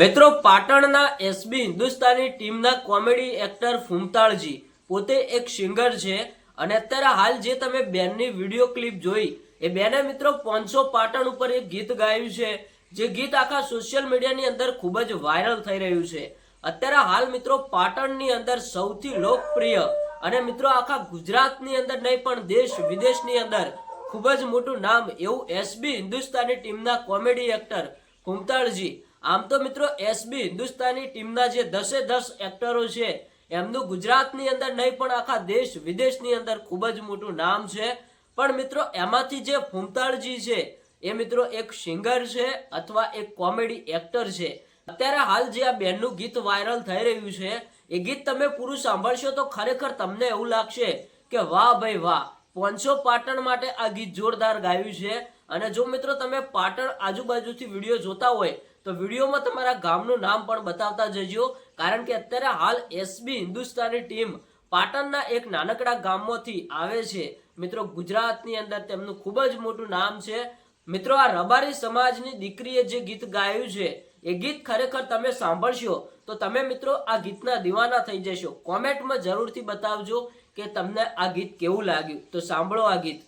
મિત્રો, પાટણના એસબી હિન્દુસ્તાની ટીમના કોમેડી એક્ટર ફૂમતાળજી પોતે એક સિંગર છે અને અત્યારે હાલ જે તમે બેનની વીડિયો ક્લિપ જોઈ, એ બેને મિત્રો પાંચસો પાટણ ઉપર એક ગીત ગાયું છે. જે ગીત આખા સોશિયલ મીડિયાની અંદર ખૂબ જ વાયરલ થઈ રહ્યું છે. અત્યારે હાલ મિત્રો પાટણની અંદર સૌથી લોકપ્રિય અને મિત્રો આખા ગુજરાતની અંદર નહીં પણ દેશ વિદેશની અંદર ખૂબ જ મોટું નામ એવું એસબી હિન્દુસ્તાની ટીમના કોમેડી એક્ટર કુમતાળજી આમ તો મિત્રો એસબી હિન્દુસ્તાની ટીમના જે દસે દસ એક્ટરો છે, એમનું ગુજરાતની અંદર નહીં, પણ આખા દેશ વિદેશની અંદર ખૂબ જ મોટું નામ છે. પણ મિત્રો, એમાંથી જે ફૂમતાળજી છે, એ મિત્રો એક સિંગર છે અથવા એક કોમેડી એક્ટર છે. અત્યારે હાલ જે આ બેનનું ગીત વાયરલ થઈ રહ્યું છે, એ ગીત તમે પૂરું સાંભળશો તો ખરેખર તમને એવું લાગશે કે વાહ ભાઈ વાહ પોંચો પાટણ માટે આ ગીત જોરદાર ગાયું છે. અને જો મિત્રો તમે પાટણ આજુબાજુથી વીડિયો જોતા હોય, તો વિડીયોમાં તમારા ગામનું નામ પણ બતાવતા જજો. કારણ કે અત્યારે હાલ એસબી હિન્દુસ્તાની ટીમ પાટણના એક નાનકડા ગામમાંથી આવે છે. મિત્રો, ગુજરાતની અંદર તેમનું ખૂબ જ મોટું નામ છે. મિત્રો, આ રબારી સમાજની દીકરીએ જે ગીત ગાયું છે, એ ગીત ખરેખર તમે સાંભળશો, તો તમે મિત્રો આ ગીતના દીવાના થઈ જશો. કોમેન્ટમાં જરૂરથી બતાવજો. કે તમને આ ગીત કેવું લાગ્યું? તો સાંભળો આ ગીત.